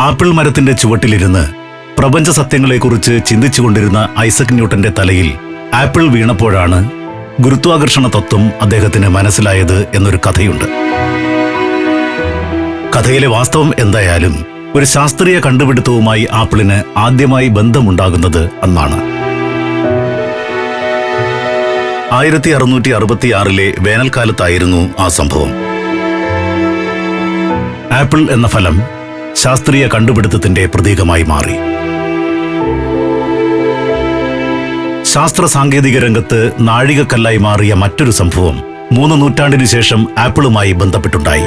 Apple മരത്തിന്റെ ചുവട്ടിലിരുന്ന് പ്രപഞ്ച സത്യങ്ങളെക്കുറിച്ച് ചിന്തിച്ചുകൊണ്ടിരുന്ന ഐസക് ന്യൂട്ടന്റെ തലയിൽ ആപ്പിൾ വീണപ്പോഴാണ് ഗുരുത്വാകർഷണ തത്വം അദ്ദേഹത്തിന് മനസ്സിലായത് എന്നൊരു കഥയുണ്ട്. കഥയിലെ വാസ്തവം എന്തായാലും ഒരു ശാസ്ത്രീയ കണ്ടുപിടുത്തവുമായി ആപ്പിളിന് ആദ്യമായി ബന്ധമുണ്ടാകുന്നത് അന്നാണ്. ആയിരത്തി അറുന്നൂറ്റി അറുപത്തിയാറിലെ വേനൽക്കാലത്തായിരുന്നു ആ സംഭവം. ആപ്പിൾ എന്ന ഫലം ശാസ്ത്രീയ കണ്ടുപിടുത്തത്തിന്റെ പ്രതീകമായി മാറി. ശാസ്ത്ര സാങ്കേതിക രംഗത്ത് നാഴികക്കല്ലായി മാറിയ മറ്റൊരു സംഭവം മൂന്ന് നൂറ്റാണ്ടിനു ശേഷം ആപ്പിളുമായി ബന്ധപ്പെട്ടുണ്ടായി.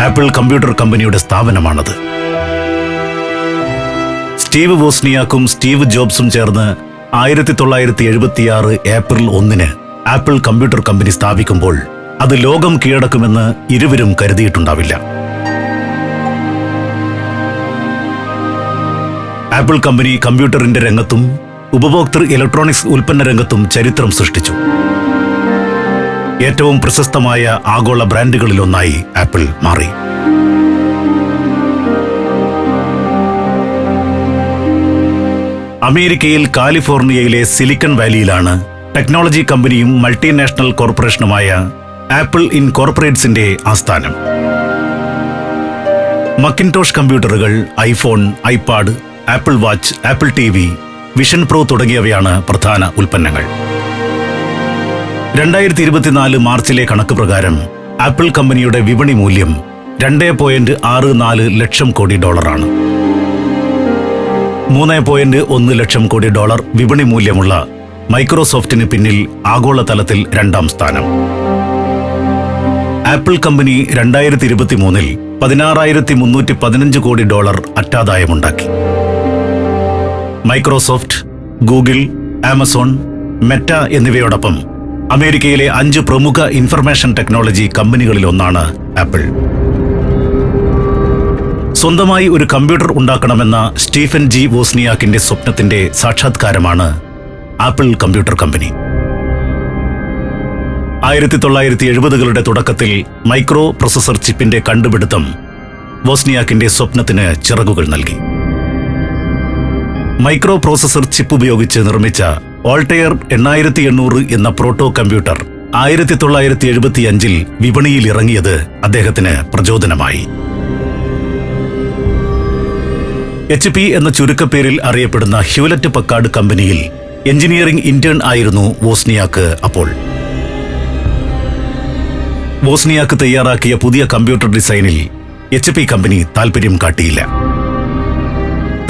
ആപ്പിൾ കമ്പ്യൂട്ടർ കമ്പനിയുടെ സ്ഥാപനമാണത്. സ്റ്റീവ് വോസ്നിയാക്കും സ്റ്റീവ് ജോബ്സും ചേർന്ന് ആയിരത്തി തൊള്ളായിരത്തി എഴുപത്തിയാറ് ഏപ്രിൽ ഒന്നിന് ആപ്പിൾ കമ്പ്യൂട്ടർ കമ്പനി സ്ഥാപിക്കുമ്പോൾ അത് ലോകം കീഴടക്കുമെന്ന് ഇരുവരും കരുതിയിട്ടുണ്ടാവില്ല. ആപ്പിൾ കമ്പനി കമ്പ്യൂട്ടറിന്റെ രംഗത്തും ഉപഭോക്തൃ ഇലക്ട്രോണിക്സ് ഉൽപ്പന്ന രംഗത്തും ചരിത്രം സൃഷ്ടിച്ചു. ഏറ്റവും പ്രശസ്തമായ ആഗോള ബ്രാൻഡുകളിലൊന്നായി ആപ്പിൾ മാറി. അമേരിക്കയിൽ കാലിഫോർണിയയിലെ സിലിക്കൺ വാലിയിലാണ് ടെക്നോളജി കമ്പനിയും മൾട്ടിനാഷണൽ കോർപ്പറേഷനുമായ ആപ്പിൾ ഇൻകോർപ്പറേറ്റ്സിന്റെ ആസ്ഥാനം. മക്കിൻടോഷ് കമ്പ്യൂട്ടറുകൾ iPhone iPad Apple watch Apple T V vision pro തുടങ്ങിയവയാണ് പ്രധാന ഉൽപ്പന്നങ്ങൾ. രണ്ടായിരത്തി ഇരുപത്തിനാല് മാർച്ചിലെ കണക്ക് പ്രകാരം ആപ്പിൾ കമ്പനിയുടെ വിപണി മൂല്യം രണ്ട് പോയിന്റ് ആറ് നാല് ലക്ഷം കോടി ഡോളറാണ്. മൂന്ന് പോയിന്റ് ഒന്ന് ലക്ഷം കോടി ഡോളർ വിപണി മൂല്യമുള്ള മൈക്രോസോഫ്റ്റിന് പിന്നിൽ ആഗോളതലത്തിൽ രണ്ടാം സ്ഥാനം. ആപ്പിൾ കമ്പനി രണ്ടായിരത്തി ഇരുപത്തി മൂന്നിൽ പതിനാറായിരത്തി മുന്നൂറ്റി പതിനഞ്ച് കോടി ഡോളർ അറ്റാദായമുണ്ടാക്കി. മൈക്രോസോഫ്റ്റ് ഗൂഗിൾ ആമസോൺ മെറ്റ എന്നിവയോടൊപ്പം അമേരിക്കയിലെ അഞ്ച് പ്രമുഖ ഇൻഫർമേഷൻ ടെക്നോളജി കമ്പനികളിലൊന്നാണ് ആപ്പിൾ. സ്വന്തമായി ഒരു കമ്പ്യൂട്ടർ ഉണ്ടാക്കണമെന്ന സ്റ്റീഫൻ ജി വോസ്നിയാക്കിന്റെ സ്വപ്നത്തിന്റെ സാക്ഷാത്കാരമാണ് ആപ്പിൾ കമ്പ്യൂട്ടർ കമ്പനി. ആയിരത്തി തൊള്ളായിരത്തി എഴുപതുകളുടെ തുടക്കത്തിൽ മൈക്രോ പ്രൊസസർ ചിപ്പിന്റെ കണ്ടുപിടുത്തം വോസ്നിയാക്കിന്റെ സ്വപ്നത്തിന് ചിറകുകൾ നൽകി. മൈക്രോ പ്രോസസർ ചിപ്പ് ഉപയോഗിച്ച് നിർമ്മിച്ച ഓൾട്ടെയർ എണ്ണായിരത്തി എണ്ണൂറ് എന്ന പ്രോട്ടോ കമ്പ്യൂട്ടർ ആയിരത്തി തൊള്ളായിരത്തി എഴുപത്തിയഞ്ചിൽ വിപണിയിൽ ഇറങ്ങിയത് അദ്ദേഹത്തിന് പ്രചോദനമായി. എച്ച് പി എന്ന ചുരുക്കപ്പേരിൽ അറിയപ്പെടുന്ന ഹ്യൂലറ്റ് പക്കാട് കമ്പനിയിൽ എഞ്ചിനീയറിംഗ് ഇന്റേൺ ആയിരുന്നു വോസ്നിയാക്ക് അപ്പോൾ. വോസ്നിയാക്ക് തയ്യാറാക്കിയ പുതിയ കമ്പ്യൂട്ടർ ഡിസൈനിൽ എച്ച് പി കമ്പനി താൽപര്യം കാട്ടിയില്ല.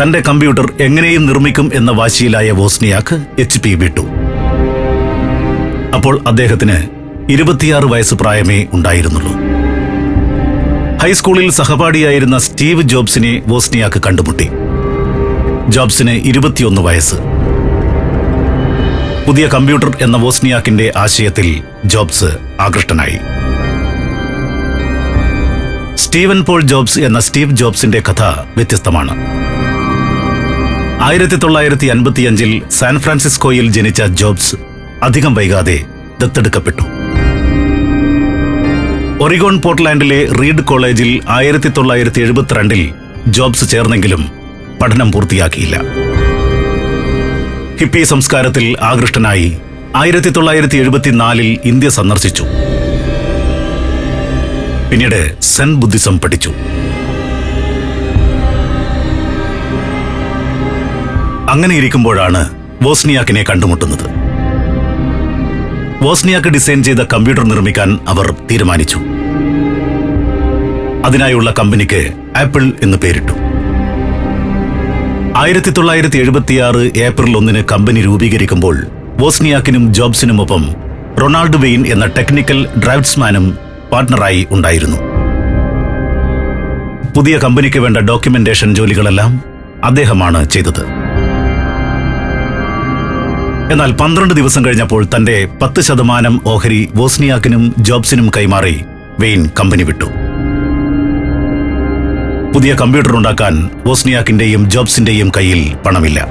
തന്റെ കമ്പ്യൂട്ടർ എങ്ങനെയും നിർമ്മിക്കും എന്ന വാശിയിലായ ബോസ്നിയാക്ക് എച്ച് പി വിട്ടു. അപ്പോൾ അദ്ദേഹത്തിന് ഇരുപത്തിയാറ് വയസ്സ് പ്രായമേ ഉണ്ടായിരുന്നുള്ളൂ. ഹൈസ്കൂളിൽ സഹപാഠിയായിരുന്ന സ്റ്റീവ് ജോബ്സിനെ ബോസ്നിയാക്ക് കണ്ടുമുട്ടി. ജോബ്സിന് ഇരുപത്തിയൊന്ന് വയസ്സ്. പുതിയ കമ്പ്യൂട്ടർ എന്ന വോസ്നിയാക്കിന്റെ ആശയത്തിൽ ജോബ്സ് ആകൃഷ്ടനായി. സ്റ്റീവൻ പോൾ ജോബ്സ് എന്ന സ്റ്റീവ് ജോബ്സിന്റെ കഥ വ്യത്യസ്തമാണ്. ആയിരത്തി തൊള്ളായിരത്തി അൻപത്തിയഞ്ചിൽ സാൻ ഫ്രാൻസിസ്കോയിൽ ജനിച്ച ജോബ്സ് അധികം വൈകാതെ ദത്തെടുക്കപ്പെട്ടു. ഒറിഗോൺ പോർട്ട്ലാൻഡിലെ റീഡ് കോളേജിൽ ആയിരത്തി തൊള്ളായിരത്തി എഴുപത്തിരണ്ടിൽ ജോബ്സ് ചേർന്നെങ്കിലും പഠനം പൂർത്തിയാക്കിയില്ല. ഹിപ്പി സംസ്കാരത്തിൽ ആകൃഷ്ടനായി ആയിരത്തി തൊള്ളായിരത്തി എഴുപത്തിനാലിൽ ഇന്ത്യ സന്ദർശിച്ചു. പിന്നീട് സെൻ ബുദ്ധിസം പഠിച്ചു. അങ്ങനെ ഇരിക്കുമ്പോഴാണ് വോസ്നിയാക്കിനെ കണ്ടുമുട്ടുന്നത്. വോസ്നിയാക്ക് ഡിസൈൻ ചെയ്ത കമ്പ്യൂട്ടർ നിർമ്മിക്കാൻ അവർ തീരുമാനിച്ചു. അതിനായുള്ള കമ്പനിക്ക് ആപ്പിൾ എന്ന് പേരിട്ടു. ആയിരത്തി തൊള്ളായിരത്തി എഴുപത്തിയാറ് ഏപ്രിൽ ഒന്നിന് കമ്പനി രൂപീകരിക്കുമ്പോൾ വോസ്നിയാക്കിനും ജോബ്സിനുമൊപ്പം റൊണാൾഡ് വെയിൻ എന്ന ടെക്നിക്കൽ ഡ്രൈവ്സ്മാനും പാർട്ട്ണറായി ഉണ്ടായിരുന്നു. പുതിയ കമ്പനിക്ക് വേണ്ട ഡോക്യുമെന്റേഷൻ ജോലികളെല്ലാം അദ്ദേഹമാണ് ചെയ്തത്. എന്നാൽ പന്ത്രണ്ട് ദിവസം കഴിഞ്ഞപ്പോൾ തന്റെ പത്ത് ശതമാനം ഓഹരി വോസ്നിയാക്കിനും ജോബ്സിനും കൈമാറി വെയിൻ കമ്പനി വിട്ടു. പുതിയ കമ്പ്യൂട്ടർ ഉണ്ടാക്കാൻ വോസ്നിയാക്കിന്റെയും ജോബ്സിന്റെയും കയ്യിൽ പണമില്ല.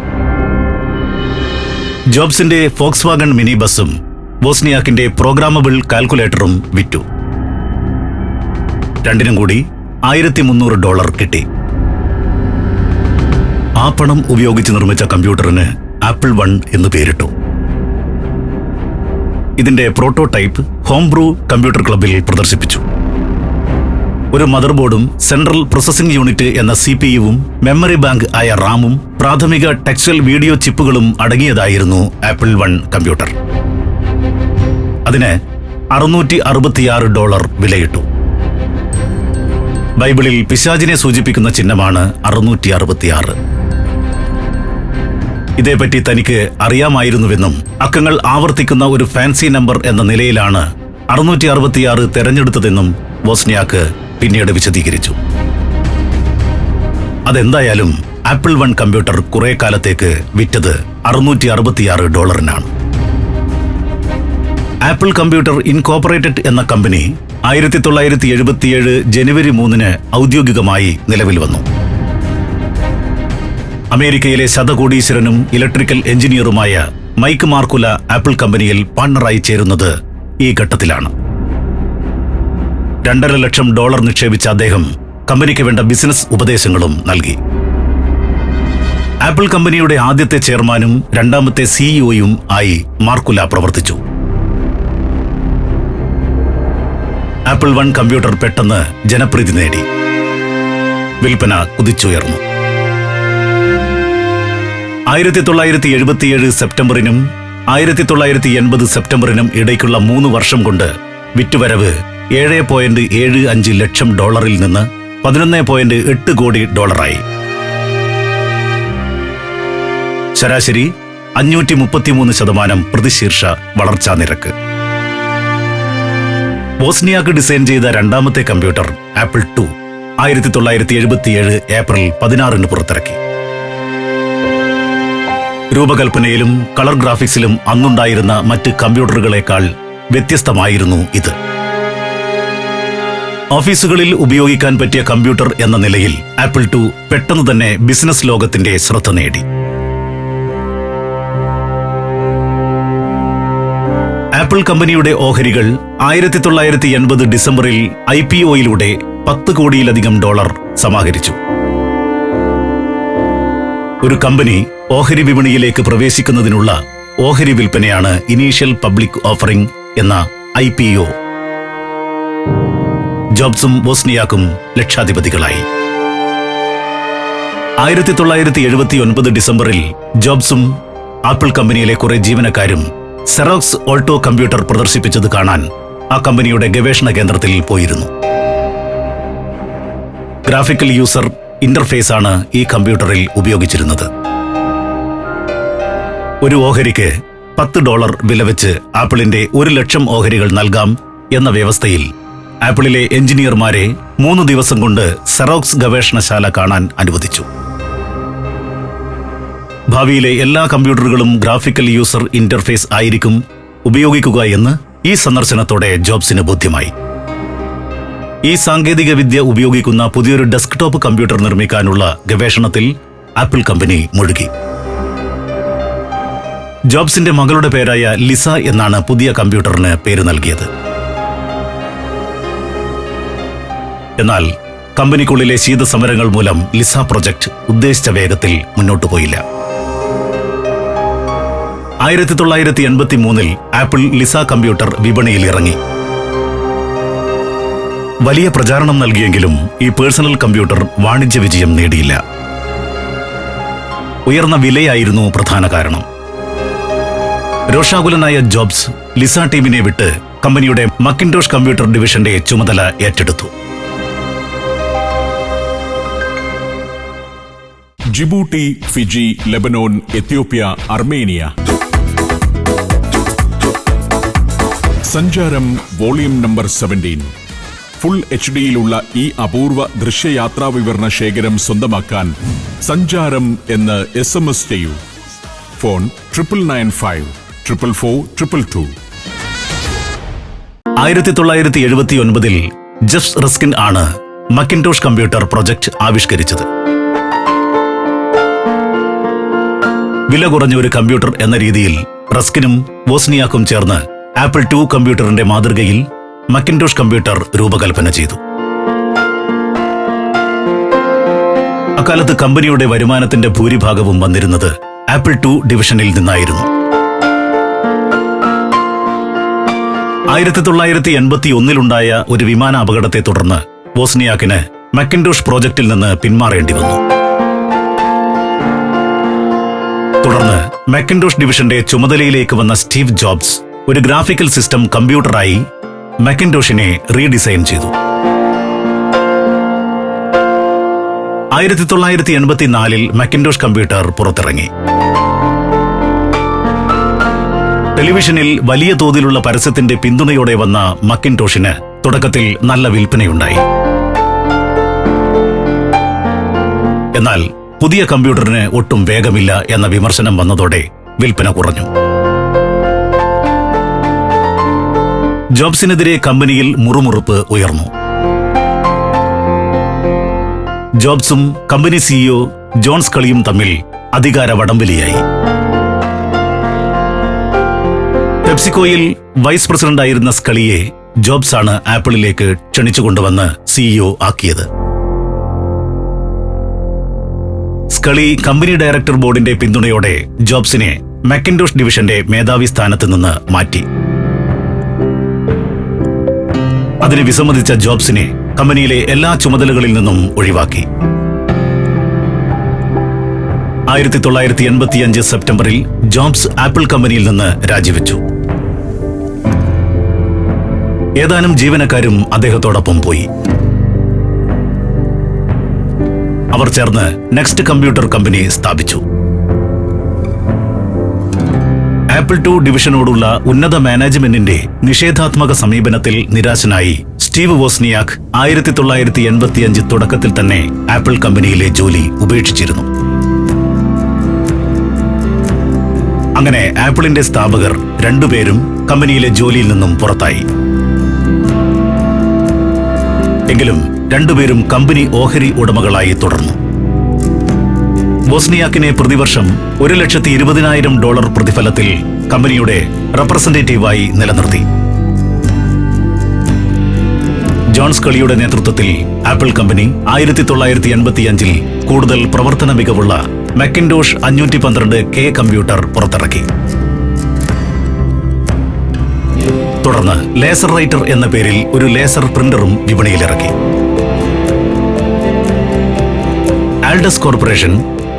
ജോബ്സിന്റെ ഫോക്സ് വാഗൺ മിനി ബസ്സും വോസ്നിയാക്കിന്റെ പ്രോഗ്രാമബിൾ കാൽക്കുലേറ്ററും വിറ്റു. രണ്ടിനും കൂടി ആയിരത്തി മുന്നൂറ് ഡോളർ കിട്ടി. ആ പണം ഉപയോഗിച്ച് നിർമ്മിച്ച കമ്പ്യൂട്ടറിന് ആപ്പിൾ വൺ എന്ന് പേരിട്ടു. ഇതിന്റെ പ്രോട്ടോടൈപ്പ് ഹോംബ്രൂ കമ്പ്യൂട്ടർ ക്ലബിൽ പ്രദർശിപ്പിച്ചു. ഒരു മദർ ബോർഡും സെൻട്രൽ പ്രോസസിംഗ് യൂണിറ്റ് എന്ന സി പി യുവും മെമ്മറി ബാങ്ക് ആയ റാമും പ്രാഥമിക ടെക്സ്റ്റൽ വീഡിയോ ചിപ്പുകളും അടങ്ങിയതായിരുന്നു ആപ്പിൾ വൺ കമ്പ്യൂട്ടർ. അതിന് അറുന്നൂറ്റി അറുപത്തിയാറ് ഡോളർ വിലയിട്ടു. ബൈബിളിൽ പിശാചിനെ സൂചിപ്പിക്കുന്ന ചിഹ്നമാണ് അറുന്നൂറ്റി അറുപത്തിയാറ് ഇതേപ്പറ്റി തനിക്ക് അറിയാമായിരുന്നുവെന്നും അക്കങ്ങൾ ആവർത്തിക്കുന്ന ഒരു ഫാൻസി നമ്പർ എന്ന നിലയിലാണ് അറുന്നൂറ്റി അറുപത്തിയാറ് തെരഞ്ഞെടുത്തതെന്നും വോസ്നിയാക്ക് പിന്നീട് വിശദീകരിച്ചു. അതെന്തായാലും ആപ്പിൾ വൺ കമ്പ്യൂട്ടർ കുറെ കാലത്തേക്ക് വിറ്റത് അറുന്നൂറ്റി അറുപത്തിയാറ് ഡോളറിനാണ്. ആപ്പിൾ കമ്പ്യൂട്ടർ ഇൻകോപ്പറേറ്റഡ് എന്ന കമ്പനി ആയിരത്തി തൊള്ളായിരത്തി എഴുപത്തിയേഴ് ജനുവരി മൂന്നിന് ഔദ്യോഗികമായി നിലവിൽ വന്നു. അമേരിക്കയിലെ ശതകോടീശ്വരനും ഇലക്ട്രിക്കൽ എഞ്ചിനീയറുമായ മൈക്ക് മാർക്കുല ആപ്പിൾ കമ്പനിയിൽ പാർട്ണറായി ചേരുന്നത് ഈ ഘട്ടത്തിലാണ്. രണ്ടര ലക്ഷം ഡോളർ നിക്ഷേപിച്ച അദ്ദേഹം കമ്പനിക്ക് വേണ്ട ബിസിനസ് ഉപദേശങ്ങളും നൽകി. ആപ്പിൾ കമ്പനിയുടെ ആദ്യത്തെ ചെയർമാനും രണ്ടാമത്തെ സിഇഒയും ആയി മാർക്കുല പ്രവർത്തിച്ചു. ആപ്പിൾ വൺ കമ്പ്യൂട്ടർ പെട്ടെന്ന് ജനപ്രീതി നേടി. വിൽപ്പന കുതിച്ചുയർന്നു. ആയിരത്തി തൊള്ളായിരത്തി എഴുപത്തിയേഴ് സെപ്റ്റംബറിനും ആയിരത്തി തൊള്ളായിരത്തി എൺപത് സെപ്റ്റംബറിനും ഇടയ്ക്കുള്ള മൂന്ന് വർഷം കൊണ്ട് വിറ്റുവരവ് ഏഴ് പോയിന്റ് ഏഴ് അഞ്ച് ലക്ഷം ഡോളറിൽ നിന്ന് പതിനൊന്ന് പോയിന്റ് എട്ട് കോടി ഡോളറായി. ശരാശരി അഞ്ഞൂറ്റി മുപ്പത്തിമൂന്ന് ശതമാനം പ്രതിശീർഷ വളർച്ചാ നിരക്ക്. ബോസ്നിയാക്ക് ഡിസൈൻ ചെയ്ത രണ്ടാമത്തെ കമ്പ്യൂട്ടർ ആപ്പിൾ ടു ആയിരത്തി തൊള്ളായിരത്തി എഴുപത്തിയേഴ് ഏപ്രിൽ പതിനാറിന് പുറത്തിറക്കി. രൂപകൽപ്പനയിലും കളർ ഗ്രാഫിക്സിലും അന്നുണ്ടായിരുന്ന മറ്റ് കമ്പ്യൂട്ടറുകളെക്കാൾ വ്യത്യസ്തമായിരുന്നു ഇത്. ഓഫീസുകളിൽ ഉപയോഗിക്കാൻ പറ്റിയ കമ്പ്യൂട്ടർ എന്ന നിലയിൽ ആപ്പിൾ ടു പെട്ടെന്ന് തന്നെ ബിസിനസ് ലോകത്തിന്റെ ശ്രദ്ധ നേടി. ആപ്പിൾ കമ്പനിയുടെ ഓഹരികൾ ആയിരത്തി തൊള്ളായിരത്തി എൺപത് ഡിസംബറിൽ ഐ പി ഒയിലൂടെ പത്ത് കോടിയിലധികം ഡോളർ സമാഹരിച്ചു. ഒരു കമ്പനി ഓഹരി വിപണിയിലേക്ക് പ്രവേശിക്കുന്നതിനുള്ള ഓഹരി വിൽപ്പനയാണ് ഇനീഷ്യൽ പബ്ലിക് ഓഫറിംഗ് എന്ന ഐ പി ഒ. ജോബ്സും ബോസ്നിയാക്കും ലക്ഷാധിപതികളായി. ആയിരത്തി തൊള്ളായിരത്തി എഴുപത്തി ഒൻപത് ഡിസംബറിൽ ജോബ്സും ആപ്പിൾ കമ്പനിയിലെ കുറെ ജീവനക്കാരും സെറോക്സ് ഓൾട്ടോ കമ്പ്യൂട്ടർ പ്രദർശിപ്പിച്ചത് കാണാൻ ആ കമ്പനിയുടെ ഗവേഷണ കേന്ദ്രത്തിൽ പോയിരുന്നു. ഗ്രാഫിക്കൽ യൂസർ ഇന്റർഫേസ് ആണ് ഈ കമ്പ്യൂട്ടറിൽ ഉപയോഗിച്ചിരുന്നത്. ഒരു ഓഹരിക്ക് പത്ത് ഡോളർ വില വെച്ച് ആപ്പിളിന്റെ ഒരു ലക്ഷം ഓഹരികൾ നൽകാം എന്ന വ്യവസ്ഥയിൽ ആപ്പിളിലെ എഞ്ചിനീയർമാരെ മൂന്ന് ദിവസം കൊണ്ട് സെറോക്സ് ഗവേഷണശാല കാണാൻ അനുവദിച്ചു. ഭാവിയിലെ എല്ലാ കമ്പ്യൂട്ടറുകളും ഗ്രാഫിക്കൽ യൂസർ ഇന്റർഫേസ് ആയിരിക്കും ഉപയോഗിക്കുക എന്ന് ഈ സന്ദർശനത്തോടെ ജോബ്സിന് ബോധ്യമായി. ഈ സാങ്കേതിക വിദ്യ ഉപയോഗിക്കുന്ന പുതിയൊരു ഡെസ്ക്ടോപ്പ് കമ്പ്യൂട്ടർ നിർമ്മിക്കാനുള്ള ഗവേഷണത്തിൽ ആപ്പിൾ കമ്പനി മുഴുകി. ജോബ്സിന്റെ മകളുടെ പേരായ ലിസ എന്നാണ് പുതിയ കമ്പ്യൂട്ടറിന് പേര് നൽകിയത്. എന്നാൽ കമ്പനിക്കുള്ളിലെ ശീതസമരങ്ങൾ മൂലം ലിസ പ്രൊജക്ട് ഉദ്ദേശിച്ച വേഗത്തിൽ മുന്നോട്ടു പോയില്ല ആയിരത്തി തൊള്ളായിരത്തി എൺപത്തി മൂന്നിൽ ആപ്പിൾ ലിസ കമ്പ്യൂട്ടർ വിപണിയിൽ ഇറങ്ങി. വലിയ പ്രചാരണം നൽകിയെങ്കിലും ഈ പേഴ്സണൽ കമ്പ്യൂട്ടർ വാണിജ്യ വിജയം നേടിയില്ല. ഉയർന്ന വിലയായിരുന്നു പ്രധാന കാരണം. രോഷാകുലനായ ജോബ്സ് ലിസ ടീമിനെ വിട്ട് കമ്പനിയുടെ മക്കിൻഡോഷ് കമ്പ്യൂട്ടർ ഡിവിഷന്റെ ചുമതല ഏറ്റെടുത്തു. Djibouti Fiji Lebanon Ethiopia Armenia Sancharam volume number seventeen. Full H ഡിയിലുള്ള ഈ അപൂർവ ദൃശ്യയാത്രാ വിവരണ ശേഖരം സ്വന്തമാക്കാൻ സഞ്ചാരം എന്ന് എസ് എം എസ് ചെയ്യൂ. Phone triple nine five triple four triple two. ആയിരത്തി തൊള്ളായിരത്തി എഴുപത്തി ഒൻപതിൽ ജെഫ്സ് റസ്കിൻ ആണ് മക്കിൻടോഷ് കമ്പ്യൂട്ടർ പ്രൊജക്ട് ആവിഷ്കരിച്ചത്. വില കുറഞ്ഞ ഒരു കമ്പ്യൂട്ടർ എന്ന രീതിയിൽ റസ്കിനും വോസ്നിയാക്കും ചേർന്ന് ആപ്പിൾ ടു കമ്പ്യൂട്ടറിന്റെ മാതൃകയിൽ മക്കിൻഡോഷ് കമ്പ്യൂട്ടർ രൂപകൽപ്പന ചെയ്തു. അക്കാലത്ത് കമ്പനിയുടെ വരുമാനത്തിന്റെ ഭൂരിഭാഗവും വന്നിരുന്നത് ആപ്പിൾ ടു ഡിവിഷനിൽ നിന്നായിരുന്നു. ആയിരത്തി തൊള്ളായിരത്തി എൺപത്തി ഒന്നിലുണ്ടായ ഒരു വിമാന അപകടത്തെ തുടർന്ന് ബോസ്നിയാക്കിന് മക്കിൻഡോഷ് പ്രോജക്റ്റിൽ നിന്ന് പിന്മാറേണ്ടി വന്നു. തുടർന്ന് മാക്കിൻഡോഷ് ഡിവിഷന്റെ ചുമതലയിലേക്ക് വന്ന സ്റ്റീവ് ജോബ്സ് ഒരു ഗ്രാഫിക്കൽ സിസ്റ്റം കമ്പ്യൂട്ടറായി മെക്കൻഡോഷിനെ റീഡിസൈൻ ചെയ്തു. ആയിരത്തി തൊള്ളായിരത്തി എൺപത്തിനാലിൽ മെക്കൻഡോഷ് കമ്പ്യൂട്ടർ പുറത്തിറങ്ങി. ടെലിവിഷനിൽ വലിയ തോതിലുള്ള പരസ്യത്തിന്റെ പിന്തുണയോടെ വന്ന മക്കിൻടോഷിന് തുടക്കത്തിൽ നല്ല വിൽപ്പനയുണ്ടായി. എന്നാൽ പുതിയ കമ്പ്യൂട്ടറിന് ഒട്ടും വേഗമില്ല എന്ന വിമർശനം വന്നതോടെ വിൽപ്പന കുറഞ്ഞു. ജോബ്സിനെതിരെ കമ്പനിയിൽ മുറുമുറുപ്പ് ഉയർന്നു. ജോബ്സും കമ്പനി സിഇഒ ജോൺസ് കളിയും തമ്മിൽ അധികാര വടംവലിയായി പെപ്സിക്കോയിൽ വൈസ് പ്രസിഡന്റായിരുന്ന സ്കളിയെ ജോബ്സാണ് ആപ്പിളിലേക്ക് ക്ഷണിച്ചുകൊണ്ടുവന്ന് സിഇഒ ആക്കിയത്. സ്കളി കമ്പനി ഡയറക്ടർ ബോർഡിന്റെ പിന്തുണയോടെ ജോബ്സിനെ മെക്കൻഡോഷ് ഡിവിഷന്റെ മേധാവി സ്ഥാനത്ത് നിന്ന് മാറ്റി. അതിന് വിസമ്മതിച്ച ജോബ്സിനെ കമ്പനിയിലെ എല്ലാ ചുമതലകളിൽ നിന്നും ഒഴിവാക്കി. ആയിരത്തി തൊള്ളായിരത്തി എൺപത്തിയഞ്ച് സെപ്റ്റംബറിൽ ജോബ്സ് ആപ്പിൾ കമ്പനിയിൽ നിന്ന് രാജിവെച്ചു. ഏതാനും ജീവനക്കാരും അദ്ദേഹത്തോടൊപ്പം പോയി. അവർ ചേർന്ന് നെക്സ്റ്റ് കമ്പ്യൂട്ടർ കമ്പനി സ്ഥാപിച്ചു. ആപ്പിൾ ടു ഡിവിഷനോടുള്ള ഉന്നത മാനേജ്മെന്റിന്റെ നിഷേധാത്മക സമീപനത്തിൽ നിരാശനായി സ്റ്റീവ് വോസ്നിയാക് ആയിരത്തി തൊള്ളായിരത്തി എൺപത്തിയഞ്ച് തുടക്കത്തിൽ തന്നെ ആപ്പിൾ കമ്പനിയിലെ ജോലി ഉപേക്ഷിച്ചിരുന്നു. അങ്ങനെ ആപ്പിളിന്റെ സ്ഥാപകർ രണ്ടുപേരും കമ്പനിയിലെ ജോലിയിൽ നിന്നും പുറത്തായി. എങ്കിലും രണ്ടുപേരും കമ്പനി ഓഹരി ഉടമകളായി തുടർന്നു. ബോസ്നിയാക്കിനെ പ്രതിവർഷം ഒരു ലക്ഷത്തി ഇരുപതിനായിരം ഡോളർ പ്രതിഫലത്തിൽ കമ്പനിയുടെ റെപ്രസെന്റേറ്റീവായി നിലനിർത്തി. ജോൺസ് കളിയുടെ നേതൃത്വത്തിൽ ആപ്പിൾ കമ്പനി ആയിരത്തി തൊള്ളായിരത്തി എൺപത്തിയഞ്ചിൽ കൂടുതൽ പ്രവർത്തന മികവുള്ള മെക്കിൻഡോഷ് അഞ്ഞൂറ്റി പന്ത്രണ്ട് കെ കമ്പ്യൂട്ടർ പുറത്തിറക്കി. തുടർന്ന് ലേസർ റൈറ്റർ എന്ന പേരിൽ ഒരു ലേസർ പ്രിന്ററും വിപണിയിലിറക്കി. ആൽഡസ് കോർപ്പറേഷൻ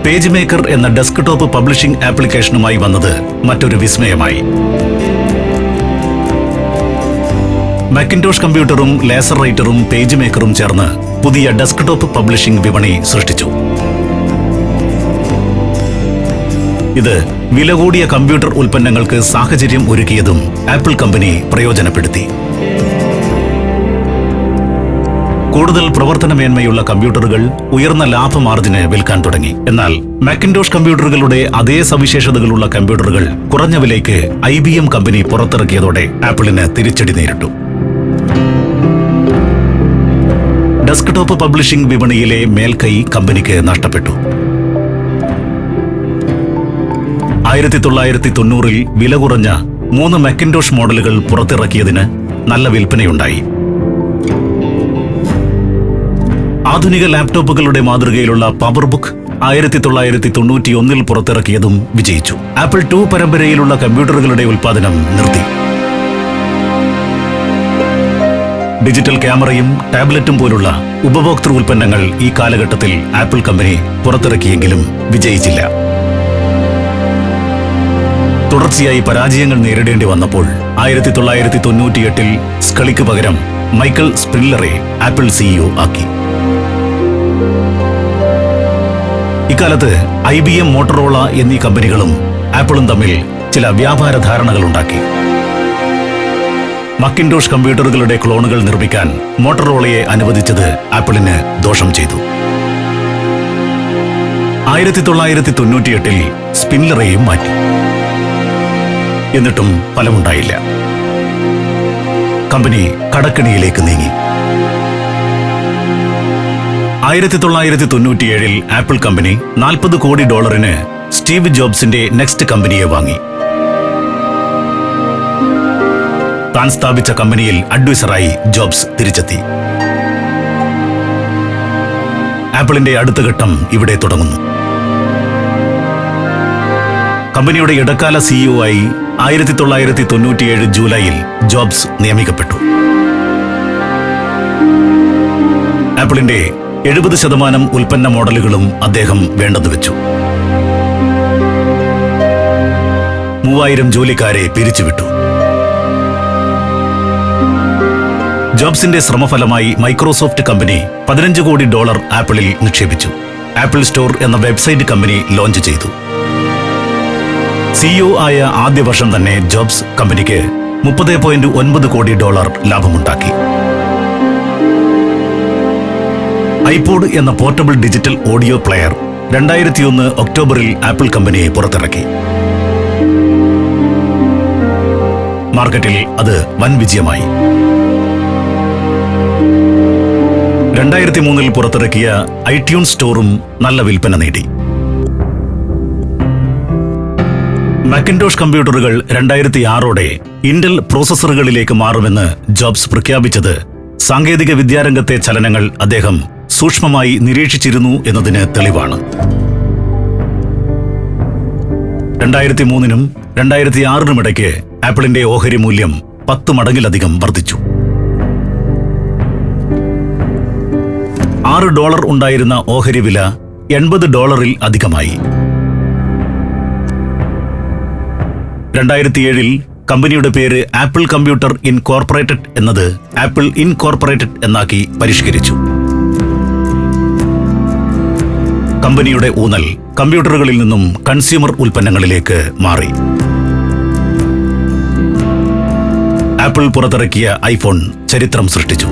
പേജ് മേക്കർ എന്ന ഡെസ്ക്ടോപ്പ് പബ്ലിഷിംഗ് ആപ്ലിക്കേഷനുമായി വന്നത് മറ്റൊരു വിസ്മയമായി. മാക്കിൻടോഷ് കമ്പ്യൂട്ടറും ലേസർ റൈറ്ററും പേജ് മേക്കറും ചേർന്ന് പുതിയ ഡെസ്ക്ടോപ്പ് പബ്ലിഷിംഗ് വിപണി സൃഷ്ടിച്ചു. ഇത് വില കൂടിയ കമ്പ്യൂട്ടർ ഉൽപ്പന്നങ്ങൾക്ക് സാഹചര്യം ഒരുക്കിയതും ആപ്പിൾ കമ്പനി പ്രയോജനപ്പെടുത്തി. കൂടുതൽ പ്രവർത്തന മേന്മയുള്ള കമ്പ്യൂട്ടറുകൾ ഉയർന്ന ലാഭ മാർജിന് വിൽക്കാൻ തുടങ്ങി. എന്നാൽ മാക്കിൻഡോഷ് കമ്പ്യൂട്ടറുകളുടെ അതേ സവിശേഷതകളുള്ള കമ്പ്യൂട്ടറുകൾ കുറഞ്ഞ വിലയ്ക്ക് ഐ ബി എം കമ്പനി പുറത്തിറക്കിയതോടെ ആപ്പിളിന് തിരിച്ചടി നേരിട്ടു. ഡെസ്ക്ടോപ്പ് പബ്ലിഷിംഗ് വിപണിയിലെ മേൽക്കൈ കമ്പനിക്ക് നഷ്ടപ്പെട്ടു. ആയിരത്തി തൊള്ളായിരത്തി തൊണ്ണൂറിൽ വില കുറഞ്ഞ മൂന്ന് മെക്കിൻഡോഷ് മോഡലുകൾ പുറത്തിറക്കിയതിന് നല്ല വിൽപ്പനയുണ്ടായി. ആധുനിക ലാപ്ടോപ്പുകളുടെ മാതൃകയിലുള്ള പവർ ബുക്ക് ആയിരത്തി തൊള്ളായിരത്തി തൊണ്ണൂറ്റിയൊന്നിൽ പുറത്തിറക്കിയതും വിജയിച്ചു. ആപ്പിൾ ടു പരമ്പരയിലുള്ള കമ്പ്യൂട്ടറുകളുടെ ഉൽപ്പാദനം നിർത്തി. ഡിജിറ്റൽ ക്യാമറയും ടാബ്ലറ്റും പോലുള്ള ഉപഭോക്തൃ ഉൽപ്പന്നങ്ങൾ ഈ കാലഘട്ടത്തിൽ ആപ്പിൾ കമ്പനി പുറത്തിറക്കിയെങ്കിലും വിജയിച്ചില്ല. തുടർച്ചയായി പരാജയങ്ങൾ നേരിടേണ്ടി വന്നപ്പോൾ ആയിരത്തി തൊള്ളായിരത്തി തൊണ്ണൂറ്റിയെട്ടിൽ സ്കളിക്ക് പകരം മൈക്കൽ സ്പ്രില്ലറെ ആപ്പിൾ സിഇഒ ആക്കി. ഇക്കാലത്ത് ഐ ബി എം മോട്ടറോള എന്നീ കമ്പനികളും ആപ്പിളും തമ്മിൽ ചില വ്യാപാര ധാരണകൾ ഉണ്ടാക്കി മക്കിൻഡോഷ് കമ്പ്യൂട്ടറുകളുടെ ക്ലോണുകൾ നിർമ്മിക്കാൻ മോട്ടറോളയെ അനുവദിച്ചത് ആപ്പിളിന് ദോഷം ചെയ്തു. ആയിരത്തി തൊള്ളായിരത്തി തൊണ്ണൂറ്റിയെട്ടിൽ സ്പിൻലറേയും മാറ്റി. എന്നിട്ടും ഫലമുണ്ടായില്ല. കമ്പനി കടക്കിണിയിലേക്ക് നീങ്ങി. ആയിരത്തി തൊള്ളായിരത്തി തൊണ്ണൂറ്റിയേഴിൽ ആപ്പിൾ കമ്പനി നാൽപ്പത് കോടി ഡോളറിന് സ്റ്റീവ് ജോബ്സിന്റെ നെക്സ്റ്റ് കമ്പനിയെ വാങ്ങി. താൻ സ്ഥാപിച്ച കമ്പനിയിൽ അഡ്വൈസറായി ജോബ്സ് തിരിച്ചെത്തി. ആപ്പിളിന്റെ അടുത്ത ഘട്ടം ഇവിടെ തുടങ്ങുന്നു. കമ്പനിയുടെ ഇടക്കാല സിഇഒ ആയി ആയിരത്തി തൊള്ളായിരത്തി തൊണ്ണൂറ്റിയേഴ് ജൂലൈയിൽ ജോബ്സ് നിയമിക്കപ്പെട്ടു. ആപ്പിളിന്റെ എഴുപത് ശതമാനം ഉൽപ്പന്ന മോഡലുകളും അദ്ദേഹം വേണ്ടെന്ന് വെച്ചു. മൂവായിരം ജോലിക്കാരെ പിരിച്ചുവിട്ടു. ജോബ്സിന്റെ ശ്രമഫലമായി മൈക്രോസോഫ്റ്റ് കമ്പനി പതിനഞ്ച് കോടി ഡോളർ ആപ്പിളിൽ നിക്ഷേപിച്ചു. ആപ്പിൾ സ്റ്റോർ എന്ന വെബ്സൈറ്റ് കമ്പനി ലോഞ്ച് ചെയ്തു. സിഇഒ ആയ ആദ്യ വർഷം തന്നെ ജോബ്സ് കമ്പനിക്ക് മുപ്പത് പോയിന്റ് ഒൻപത് കോടി ഡോളർ ലാഭമുണ്ടാക്കി. ഐപോഡ് എന്ന പോർട്ടബിൾ ഡിജിറ്റൽ ഓഡിയോ പ്ലെയർ രണ്ടായിരത്തിയൊന്ന് ഒക്ടോബറിൽ ആപ്പിൾ കമ്പനി പുറത്തിറക്കി. മാർക്കറ്റിൽ അത് വൻ വിജയമായി. രണ്ടായിരത്തി മൂന്നിൽ പുറത്തിറക്കിയ ഐട്യൂൺ സ്റ്റോറും നല്ല വിൽപ്പന നേടി. മാക്കിൻഡോഷ് കമ്പ്യൂട്ടറുകൾ രണ്ടായിരത്തി ആറോടെ ഇന്റൽ പ്രോസസ്സറുകളിലേക്ക് മാറുമെന്ന് ജോബ്സ് പ്രഖ്യാപിച്ചത് സാങ്കേതിക വിദ്യാരംഗത്തെ ചലനങ്ങൾ അദ്ദേഹം സൂക്ഷ്മമായി നിരീക്ഷിച്ചിരുന്നു എന്നതിന് തെളിവാണ്. രണ്ടായിരത്തി മൂന്നിനും രണ്ടായിരത്തി ആറിനും ഇടയ്ക്ക് ആപ്പിളിന്റെ ഓഹരി മൂല്യം പത്ത് മടങ്ങിലധികം വർദ്ധിച്ചു. ആറ് ഡോളർ ഉണ്ടായിരുന്ന ഓഹരി വില എൺപത് ഡോളറിൽ അധികമായി. രണ്ടായിരത്തിയേഴിൽ കമ്പനിയുടെ പേര് ആപ്പിൾ കമ്പ്യൂട്ടർ ഇൻകോർപ്പറേറ്റഡ് എന്നത് ആപ്പിൾ ഇൻകോർപ്പറേറ്റഡ് എന്നാക്കി പരിഷ്കരിച്ചു. കമ്പനിയുടെ ഊന്നൽ കമ്പ്യൂട്ടറുകളിൽ നിന്നും കൺസ്യൂമർ ഉൽപ്പന്നങ്ങളിലേക്ക് മാറി. ആപ്പിൾ പുറത്തിറക്കിയ ഐഫോൺ ചരിത്രം സൃഷ്ടിച്ചു.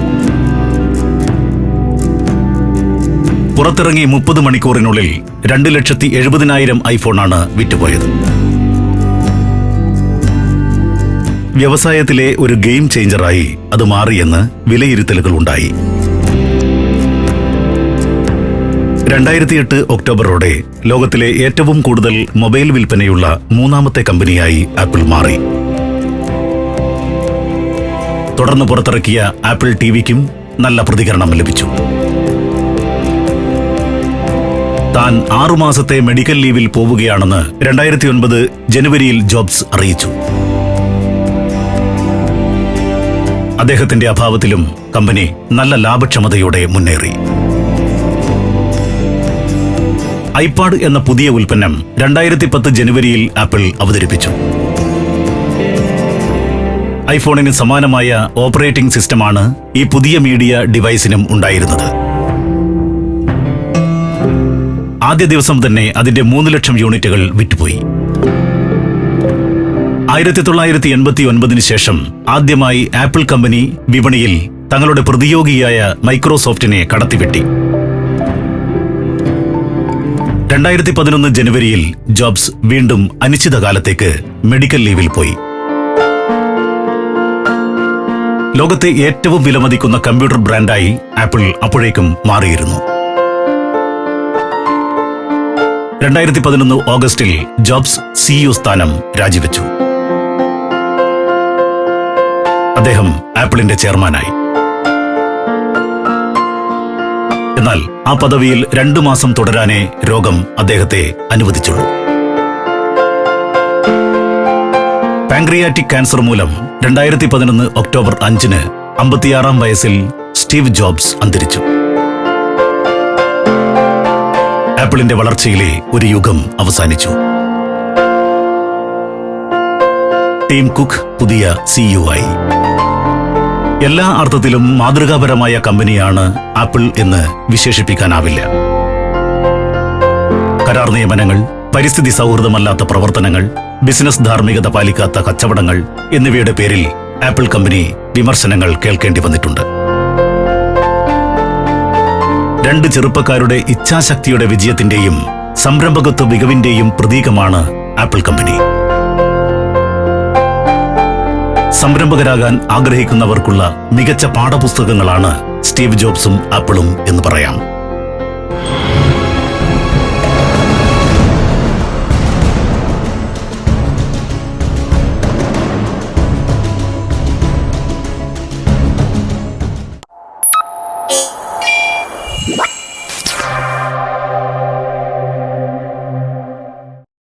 പുറത്തിറങ്ങി മുപ്പത് മണിക്കൂറിനുള്ളിൽ രണ്ട് ലക്ഷത്തി എഴുപതിനായിരം ഐഫോണാണ് വിറ്റുപോയത്. വ്യവസായത്തിലെ ഒരു ഗെയിം ചേഞ്ചറായി അത് മാറിയെന്ന് വിലയിരുത്തലുകൾ രണ്ടായിരത്തി എട്ട് ഒക്ടോബറോടെ ലോകത്തിലെ ഏറ്റവും കൂടുതൽ മൊബൈൽ വിൽപ്പനയുള്ള മൂന്നാമത്തെ കമ്പനിയായി ആപ്പിൾ മാറി. തുടർന്ന് പുറത്തിറക്കിയ ആപ്പിൾ ടി വിക്കും നല്ല പ്രതികരണം ലഭിച്ചു. താൻ ആറുമാസത്തെ മെഡിക്കൽ ലീവിൽ പോവുകയാണെന്ന് രണ്ടായിരത്തി ഒൻപത് ജനുവരിയിൽ ജോബ്സ് അറിയിച്ചു. അദ്ദേഹത്തിന്റെ അഭാവത്തിലും കമ്പനി നല്ല ലാഭക്ഷമതയോടെ മുന്നേറി. ഐപാഡ് എന്ന പുതിയ ഉൽപ്പന്നം രണ്ടായിരത്തി പത്ത് ജനുവരിയിൽ ആപ്പിൾ അവതരിപ്പിച്ചു. ഐഫോണിന് സമാനമായ ഓപ്പറേറ്റിംഗ് സിസ്റ്റമാണ് ഈ പുതിയ മീഡിയ ഡിവൈസിനും ഉണ്ടായിരുന്നത്. ആദ്യ ദിവസം തന്നെ അതിന്റെ മൂന്ന് ലക്ഷം യൂണിറ്റുകൾ വിറ്റുപോയി. ആയിരത്തി തൊള്ളായിരത്തി എൺപത്തി ഒൻപതിന് ശേഷം ആദ്യമായി ആപ്പിൾ കമ്പനി വിപണിയിൽ തങ്ങളുടെ പ്രതിയോഗിയായ മൈക്രോസോഫ്റ്റിനെ കടത്തിവെട്ടി. രണ്ടായിരത്തി പതിനൊന്ന് ജനുവരിയിൽ ജോബ്സ് വീണ്ടും അനിശ്ചിതകാലത്തേക്ക് മെഡിക്കൽ ലീവിൽ പോയി. ലോകത്തെ ഏറ്റവും വിലമതിക്കുന്ന കമ്പ്യൂട്ടർ ബ്രാൻഡായി ആപ്പിൾ അപ്പോഴേക്കും മാറിയിരുന്നു. രണ്ടായിരത്തി പതിനൊന്ന് ഓഗസ്റ്റിൽ ജോബ്സ് സിഇഒ സ്ഥാനം രാജിവെച്ചു. അദ്ദേഹം ആപ്പിളിന്റെ ചെയർമാനായി. എന്നാൽ ആ പദവിയിൽ രണ്ടു മാസം തുടരാനേ രോഗം അദ്ദേഹത്തെ അനുവദിച്ചുള്ളൂ. പാങ്ക്രിയാറ്റിക് ക്യാൻസർ മൂലം രണ്ടായിരത്തി പതിനൊന്ന് ഒക്ടോബർ അഞ്ചിന് അമ്പത്തിയാറാം വയസ്സിൽ സ്റ്റീവ് ജോബ്സ് അന്തരിച്ചു. ആപ്പിളിന്റെ വളർച്ചയിലെ ഒരു യുഗം അവസാനിച്ചു. ടീം കുക്ക് പുതിയ സിഇഒ ആയി. എല്ലാ അർത്ഥത്തിലും മാതൃകാപരമായ കമ്പനിയാണ് ആപ്പിൾ എന്ന് വിശേഷിപ്പിക്കാനാവില്ല. കരാർ നിയമനങ്ങൾ പരിസ്ഥിതി സൗഹൃദമല്ലാത്ത പ്രവർത്തനങ്ങൾ ബിസിനസ് ധാർമ്മികത പാലിക്കാത്ത കച്ചവടങ്ങൾ എന്നിവയുടെ പേരിൽ ആപ്പിൾ കമ്പനി വിമർശനങ്ങൾ കേൾക്കേണ്ടി വന്നിട്ടുണ്ട്. രണ്ട് ചെറുപ്പക്കാരുടെ ഇച്ഛാശക്തിയുടെ വിജയത്തിന്റെയും സംരംഭകത്വ മികവിന്റെയും പ്രതീകമാണ് ആപ്പിൾ കമ്പനി. സംരംഭകരാകാൻ ആഗ്രഹിക്കുന്നവർക്കുള്ള മികച്ച പാഠപുസ്തകങ്ങളാണ് സ്റ്റീവ് ജോബ്സും ആപ്പിളും എന്ന് പറയാം.